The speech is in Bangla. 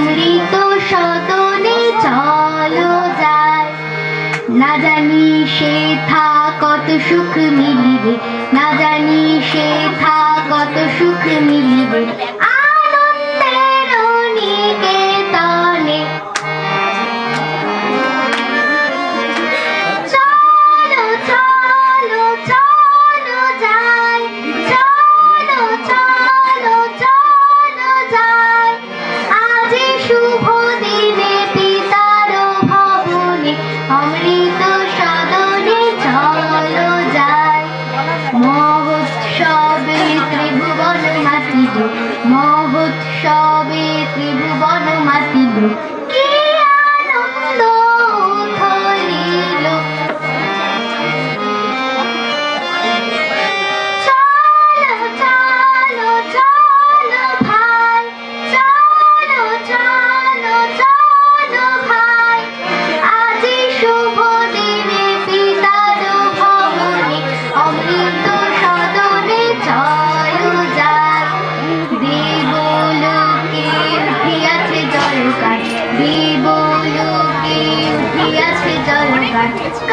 অমৃত সদনে চলো যায়। না জানি সে থা কত সুখ মিলিবে। মহোৎসবে ত্রিভুবন মাতিল মহোৎসবে ত্রিভুবন মাতিল। বিবলকে উঠিয়াছে জল কাটে